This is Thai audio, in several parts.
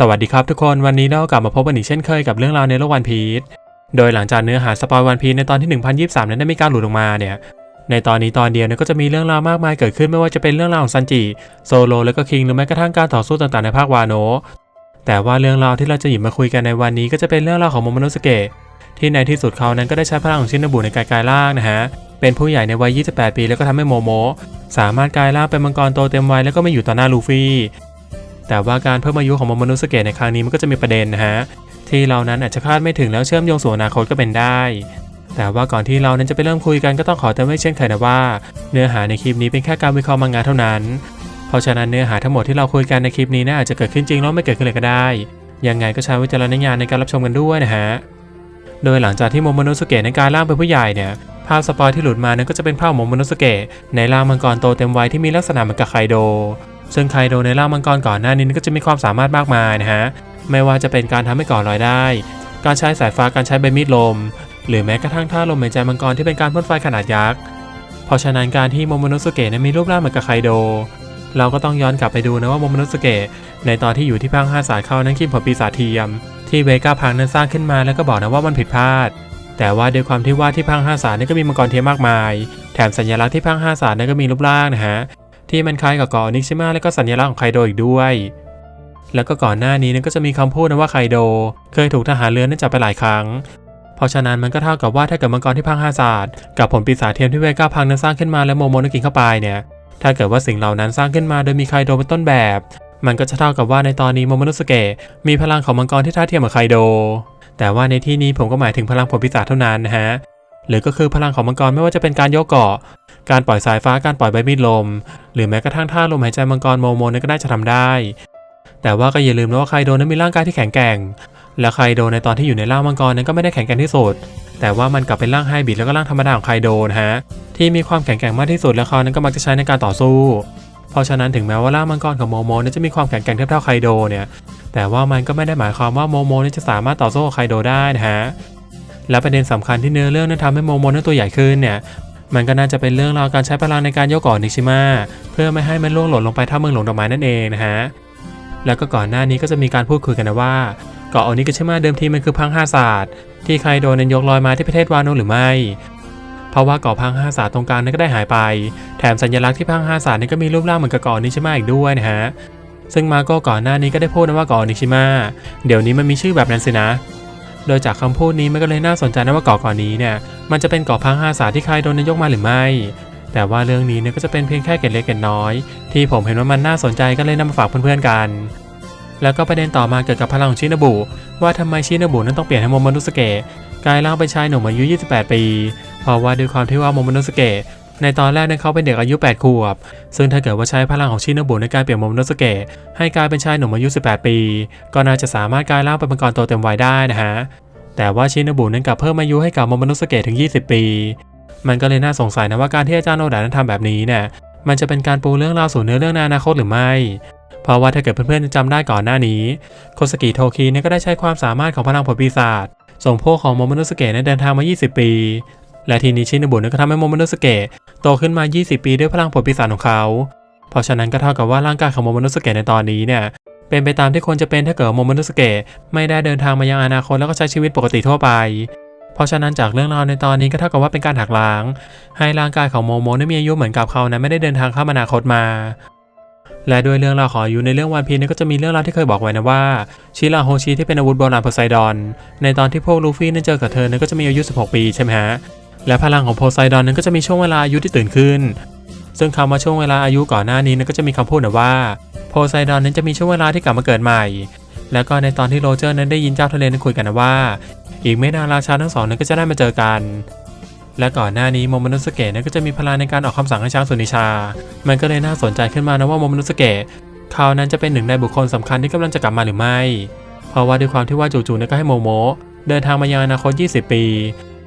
สวัสดีครับทุกคนวันนี้เรากลับมาพบกันอีกเช่นเคยกับเรื่องราวในโลกวันพีชโดยหลังจากเนื้อหาสปอยวันพีชในตอนที่ 1023 นั้นได้มีการหลุดออกมาเนี่ยในตอนนี้ตอนเดียวเนี่ยก็จะมีเรื่องราวมากมายเกิดขึ้นไม่ว่าจะเป็นเรื่องราวของซันจิโซโลและก็คิงหรือแม้กระทั่งการต่อสู้ต่างๆในภาควาโนแต่ว่าเรื่องราวที่เราจะหยิบมาคุยกันในวันนี้ก็จะเป็นเรื่องราวของโมโมโนสเกะที่ในที่สุดเขานั้นก็ได้ใช้พลังของชินบุในการกลายร่างนะฮะเป็นผู้ใหญ่ในวัย 28 ปี แล้วก็ทำให้โมโม สามารถกลายร่างเป็นมังกรโตเต็มวัยแล้วก็ม่อยู่ต่อหน้าลูฟี่ แต่ว่าการเพิ่มอายุของโมโมโนสเกะในครั้งนี้มันก็จะมีประเด็นนะฮะที่เรานั้นอาจจะคาดไม่ถึงแล้วเชื่อมโยงสู่อนาคตก็เป็นได้ แต่ว่าก่อนที่เรานั้นจะไปเริ่มคุยกันก็ต้องขอเตือนไว้เช่นเคยนะว่า เนื้อหาในคลิปนี้เป็นแค่การวิเคราะห์มังงะเท่านั้น เพราะฉะนั้นเนื้อหาทั้งหมดที่เราคุยกันในคลิปนี้นะอาจจะเกิดขึ้นจริงแล้วไม่เกิดขึ้นเลยก็ได้ ยังไงก็ใช้วิจารณญาณในการรับชมกันด้วยนะฮะ โดยหลังจากที่โมโมโนสเกะในการร่างเป็นผู้ใหญ่เนี่ยภาพสปอยที่หลุดมานั้นก็จะเป็นภาพโมโมโนสุเกะในร่างมังกรโตเต็มวัยที่มีลักษณะเหมือนกับไคโด ซึ่งไคโดในร่ามังกรก่อนหน้านี้ก็จะมีความสามารถมากมายนะฮะ ไม่ว่าจะเป็นการทำให้ก่อลอยได้ การใช้สายฟ้าการใช้ใบมีดลม หรือแม้กระทั่งท่าลมหายใจมังกรที่เป็นการพ่นไฟขนาดยักษ์ เพราะฉะนั้นการที่โมโมโนสเกะนั้นมีรูปร่างเหมือนกับไคโด เราก็ต้องย้อนกลับไปดูนะว่าโมโมโนสเกะในตอนที่อยู่ที่พังห้าสายเข้านั้นคิดผลปีศาจเทียม ที่เวก้าพังนั้นสร้างขึ้นมาแล้วก็บอกนะว่ามันผิดพลาดแต่ว่าด้วยความที่ว่าที่พังห้าสารนี่ก็มีมังกรเทียมมากมาย แถมสัญลักษณ์ที่พังห้าสารนั่นก็มีรูปร่างนะฮะ ที่มันคล้ายกับเกาะนิชิมาและก็สัญลักษณ์ของไคโดอีกด้วย แล้วก็ก่อนหน้านี้นั้นก็จะมีคำพูดนะว่าไคโด เคยถูกทหารเรือนั้นจับไปหลายครั้ง เพราะฉะนั้นมันก็เท่ากับว่าถ้าเกิดมังกรที่พังห้าศาสตร์กับผลปีศาจเทียมที่เวก้าพังนั้นสร้างขึ้นมาและโมโมนกินเข้าไปเนี่ย ถ้าเกิดว่าสิ่งเหล่านั้นสร้างขึ้นมาโดยมีไคโดเป็นต้นแบบ มันก็จะเท่ากับว่าในตอนนี้โมโมโนสเกะมีพลังของมังกรที่ท่าเทียมกับไคโด แต่ว่าในที่นี้ผมก็หมายถึงพลังผลปีศาจเท่านั้นนะฮะหรือก็คือพลังของมังกรไม่ว่าจะเป็นการยกเกาะ การปล่อยสายฟ้าการปล่อยใบมีดลม หรือแม้กระทั่งท่าลมหายใจมังกรโมโมนั้นก็น่าจะทำได้ แต่ว่าก็อย่าลืมนะว่าไคโดนั้นมีร่างกายที่แข็งแกร่ง และไคโดในตอนที่อยู่ในร่างมังกรนั้นก็ไม่ได้แข็งแกร่งที่สุดแต่ว่ามันกลับเป็นร่างไฮบริดแล้วก็ร่างธรรมดาของไคโดนะฮะที่มีความแข็งแกร่งมากที่สุดและเขานั้นก็มักจะใช้ในการต่อสู้ เพราะฉะนั้นถึงแม้ว่าร่างมังกรของโมโมนั้นจะมีความแข็งแกร่งเทียบเท่าไคโดเนี่ยแต่ว่ามันก็ไม่ได้หมายความว่าโมโมนั้นจะสามารถต่อสู้กับไคโดได้นะฮะและประเด็นสำคัญที่เนื้อเรื่องนั้นทำให้โมโมนั้นตัวใหญ่ขึ้นเนี่ย มันก็น่าจะเป็นเรื่องราวการใช้พลังในการโยกกาะนิชิมะเพื่อไม่ให้มันล่วงหล่นลงไปท่าเมืองหลงดอกไม้นั่นเองนะฮะแล้วก็ก่อนหน้านี้ก็จะมีการพูดคุยกันนะว่าเกาะโอนิกาชิมะเดิมทีมันคือพังห้าศาสตร์ที่ไครโดนั้นยกลอยมาที่ประเทศวาโนะหรือไม่เพราะว่าเกาะพังห้าศาสตร์ตรงกลางนั้นก็ได้หายไป แถมสัญลักษณ์ที่พังห้าศาสตร์นี่ก็มีรูปร่างเหมือนกับเกาะนิชิมะอีกด้วยนะฮะ ซึ่งมาโก้ก่อนหน้านี้ก็ได้พูดนะว่าเกาะนิชิมะเดี๋ยวนี้มันมีชื่อแบบนั้นสินะ โดยจากคำพูดนี้มันก็เลยน่าสนใจนะว่าเกาะเก่อนนี้เนี่ยมันจะเป็นเกาะพังหาศาที่ใครโดนนายกมาหรือไม่ แต่ว่าเรื่องนี้เนี่ยก็จะเป็นเพียงแค่เกร็ดเล็กเกร็ดน้อย ที่ผมเห็นว่ามันน่าสนใจก็เลยนำมาฝากเพื่อนๆกัน แล้วก็ประเด็นต่อมาเกี่ยวกับพลังของชินบุ ว่าทำไมชินบุนั้นต้องเปลี่ยนให้โมโมนุสเกะกลายร่างเป็นชายหนุ่มอายุ 28 ปี เพราะว่าด้วยความที่ว่าโมโมนุสเกะ ในตอนแรกนั้นเขาเป็นเด็กอายุ 8 ขวบ ซึ่งถ้าเกิดว่าใช้พลังของชินบุในการเปลี่ยนโมโมนุสเกะให้กลายเป็นชายหนุ่มอายุ 18 ปี ก็น่าจะสามารถกลายร่างเป็นมังกรโตเต็มวัยได้นะฮะ แต่ว่าชินบุนั้นกลับเพิ่มอายุให้กับโมโมนุสเกะถึง 20 ปี มันก็เลยน่าสงสัยนะว่าการที่อาจารย์โนดานั้นทำแบบนี้เนี่ยมันจะเป็นการปูเรื่องราวสู่เนื้อเรื่องในอนาคตหรือไม่ เพราะว่าถ้าเกิดเพื่อนๆจำได้ก่อนหน้านี้ โคสกิโทคิเนี่ยก็ได้ใช้ความสามารถของพลังผลปีศาจส่งพวกของโมโมโนสเกะนั้นเดินทางมา 20 ปี และทีนี้ชินบุนก็ทำให้โมโมโนสเกะโตขึ้นมา 20 ปีด้วยพลังผลปีศาจของเขา เพราะฉะนั้นก็เท่ากับว่าร่างกายของโมโมโนสเกะในตอนนี้เนี่ยเป็นไปตามที่ควรจะเป็นถ้าเกิดโมโมโนสเกะไม่ได้เดินทางมายังอนาคตแล้วก็ใช้ชีวิตปกติทั่วไป เพราะฉะนั้นจากเรื่องราวในตอนนี้ก็เท่ากับว่าเป็นการหักล้าง ให้ร่างกายของโมโมนั้นมีอายุเหมือนกับเขานั้นไม่ได้เดินทางข้ามอนาคตมาและด้วยเรื่องราวของอายุในเรื่องวันพีนี่ก็จะมีเรื่องราวที่เคยบอกไว้นะว่าชิราโฮชิที่เป็นอาวุธโบราณโพไซดอน ในตอนที่พวกลูฟี่นั้นเจอกับเธอนั้นก็จะมีอายุ 16 ปีใช่ไหมฮะ และพลังของโพไซดอนนั้นก็จะมีช่วงเวลาอายุที่ตื่นขึ้น ซึ่งคำว่าช่วงเวลาอายุก่อนหน้านี้นั้นก็จะมีคำพูดนะว่าโพไซดอนนั้นจะมีช่วงเวลาที่กลับมาเกิดใหม่ แล้วก็ในตอนที่โรเจอร์นั้นได้ยินเจ้าทะเลนั้นคุยกันนะว่า อีกไม่นานราชาทั้งสองนั้นก็จะได้มาเจอกัน และก่อนหน้านี้โมโมโนสเกะนั้นก็จะมีพลังในการออกคำสั่งให้ช้างสุนิชา มันก็เลยน่าสนใจขึ้นมานะว่าโมโมโนสเกะเขานั้นจะเป็นหนึ่งในบุคคลสำคัญที่กำลังจะกลับมาหรือไม่ เพราะว่าด้วยความที่ว่าจู่ๆนั้นก็ให้โมโมเดินทางมายังอนาคต 20 ปี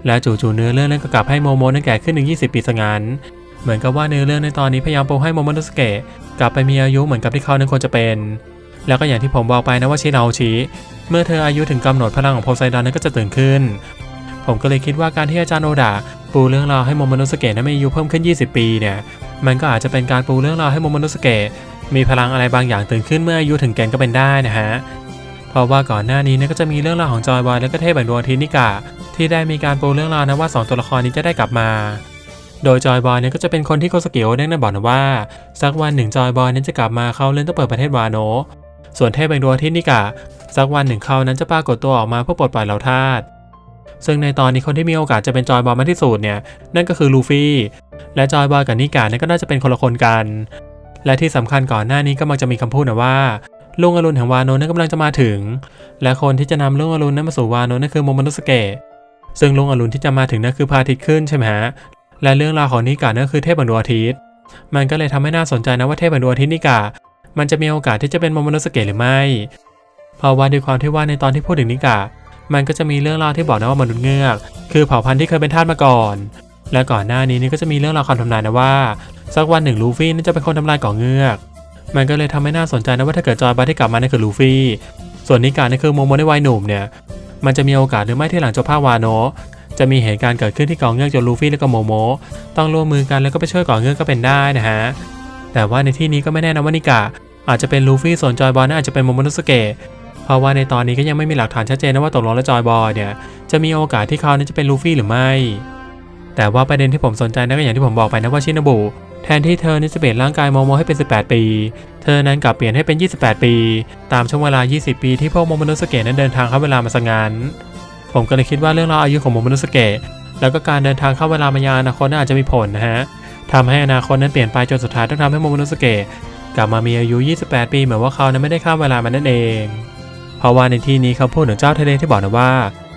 และจู่ๆเนื้อเรื่องนั้นก็กลับให้โมโมนั้นแก่ขึ้นถึง20 ปีซะงั้นเหมือนกับว่าเนื้อเรื่องในตอนนี้พยายามโปรให้โมโมโนสเกะกลับไปมีอายุเหมือนกับที่เขานั้นควรจะเป็น แล้วก็อย่างที่ผมบอกไปนะว่าชินาโอชิเมื่อเธออายุถึงกำหนดพลังของโพไซดอนนั้นก็จะตื่นขึ้น ผมก็เลยคิดว่าการที่อาจารย์โอดะปูเรื่องราวให้โมโมโนสเกะนั้นมีอายุเพิ่มขึ้น 20 ปีเนี่ย มันก็อาจจะเป็นการปูเรื่องราวให้โมโมโนสเกะมีพลังอะไรบางอย่างตื่นขึ้นเมื่ออายุถึงแกนก็เป็นได้นะฮะ เพราะว่าก่อนหน้านี้เนี่ยก็จะมีเรื่องราวของจอยบอยและก็เทพแห่งดวงอาทิตย์นิกะ ที่ได้มีการปูเรื่องราวนะว่าสองตัวละครนี้จะได้กลับมา โดยจอยบอยเนี่ยก็จะเป็นคนที่โคสเกิโอได้นะบอกนะว่า สักวันหนึ่งจอยบอยนั้นจะกลับมาเขาเล่นต้องเปิดประเทศวาโน ส่วนเทพแห่งดวงอาทิตย์นิกะสักวันหนึ่งเขานั้นจะปรากฏตัวออกมาเพื่อปลดปล่อยเหล่าทาสซึ่งในตอนนี้คนที่มีโอกาสจะเป็นจอยบอยมากที่สุดเนี่ยนั่นก็คือลูฟี่และจอยบอยกับนิกะเนี่ยก็น่าจะเป็นคนละคนกัน และที่สำคัญก่อนหน้านี้ก็มักจะมีคำพูดนะว่าลุงอรุณแห่งวาโนนั้นกำลังจะมาถึง และคนที่จะนำลุงอรุณนั้นมาสู่วาโนนั่นคือโมโมโนสเกะ ซึ่งลุงอรุณที่จะมาถึงนั่นคือพระอาทิตย์ขึ้นใช่ไหมฮะ และเรื่องราวของนิกะนั่นคือเทพแห่งดวอาทิตย์ มันก็เลยทำให้น่าสนใจนะว่าเทพแห่งดวอาทิตย์นิกะมันจะมีโอกาสที่จะเป็นโมโมโนสเกะหรือไม่ เพราะว่าด้วยความที่ว่าในตอนที่พูดถึงนิกะมันก็จะมีเรื่องราวที่บอกนะว่ามนุษย์เงือก คือเผ่าพันธุ์ที่เคยเป็นทาสมาก่อน และก่อนหน้านี้นี่ก็จะมีเรื่องราวคำทำนายนะว่า สักวันหนึ่งลูฟี่นั่นจะเป็นคนทำลายเก่อเงือก มันก็เลยทำให้น่าสนใจนะว่าถ้าเกิดจอยบาที่กลับมานั่นคือลูฟี่ ส่วนนิกานั่คือโมโมในวัยหนุ่มเนี่ย มันจะมีโอกาสหรือไม่ที่หลังจบภาควาโนะจะมีเหตุการณ์เกิดขึ้นที่เก่อเงือกจนลูฟี่และก็โมโมต้องร่วมมือกันแล้วก็ไปช่วยก่อเงือกก็เป็นได้นะฮะแต่ว่าในที่นี้ก็ไม่แน่นะว่านิกาอาจจะเป็นลูฟี่ส่วนจอยบอยน่าอาจจะเป็นโมโมโนสเกะเพราะว่าในตอนนี้ก็ยังไม่มีหลักฐานชัดเจนนะว่าตกลงแล้วจอยบอยเนี่ยจะมีโอกาสที่เขานั้นจะเป็นลูฟี่หรือไม่ แต่ว่าประเด็นที่ผมสนใจนั่นก็อย่างที่ผมบอกไปนะว่าชินบุ แทนที่เธอนี่จะเปลี่ยนร่างกายโมโมให้เป็น 18 ปี เธอนั้นกลับเปลี่ยนให้เป็น 28 ปี ตามช่วงเวลา 20 ปีที่พวกโมโมนุสเกะนั้นเดินทางเข้าเวลามาสังงาน ผมก็เลยคิดว่าเรื่องราวอายุของโมโมนุสเกะแล้วก็การเดินทางเข้าเวลามายาอนาคตน่าอาจจะมีผลนะฮะทำให้อนาคตนั้นเปลี่ยนไปจนสุดท้ายต้องทำให้โมโมนุสเกะกลับมามีอายุ 28 ปีเหมือนว่าเขานั้นไม่ได้ข้ามเวลามานั่นเอง เพราะว่าในที่นี้เขาพูดถึงเจ้าทะเลที่บอกนะว่า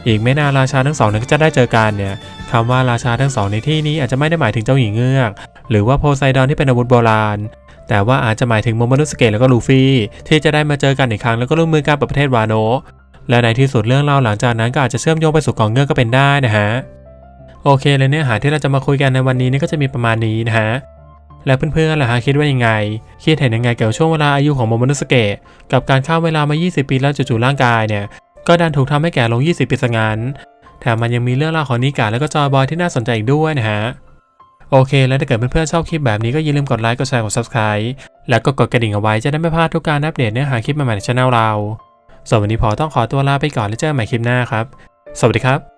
อีกไม่นานราชาทั้งสองนั้นก็จะได้เจอกันเนี่ยคำว่าราชาทั้งสองในที่นี้อาจจะไม่ได้หมายถึงเจ้าหญิงเงือก หรือว่าโพไซดอนที่เป็นอาวุธโบราณ แต่ว่าอาจจะหมายถึงโมโมนุสเกะแล้วก็ลูฟี่ที่จะได้มาเจอกันอีกครั้งแล้วก็ร่วมมือกันเปิดประเทศวาโนและในที่สุดเรื่องเล่าหลังจากนั้นก็อาจจะเชื่อมโยงไปสู่กองเงือกก็เป็นได้นะฮะโอเคเลยเนื้อหาที่เราจะมาคุยกันในวันนี้นี่ก็จะมีประมาณนี้นะฮะแล้วเพื่อนๆล่ะฮะคิดว่ายังไง คิดเห็นยังไงเกี่ยวกับช่วงเวลาอายุของโมโมนุสเกะกับการข้ามเวลามา 20 ปีแล้วจู่ๆร่างกายเนี่ย ก็ดันถูกทำให้แก่ลง 20 ปีซะงั้นแถมมันยังมีเรื่องราวของนิกาแล้วก็จอยบอยที่น่าสนใจอีกด้วยนะฮะ โอเค แล้วถ้าเกิดเพื่อนๆชอบคลิปแบบนี้ก็อย่าลืมกดไลค์ กดแชร์ กด subscribe แล้วก็กดกระดิ่งเอาไว้จะได้ไม่พลาดทุกการอัปเดตเนื้อหาคลิปใหม่ๆในช่องเรา ส่วนวันนี้พอต้องขอตัวลาไปก่อนแล้วเจอกันใหม่คลิปหน้าครับ สวัสดีครับ